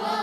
하고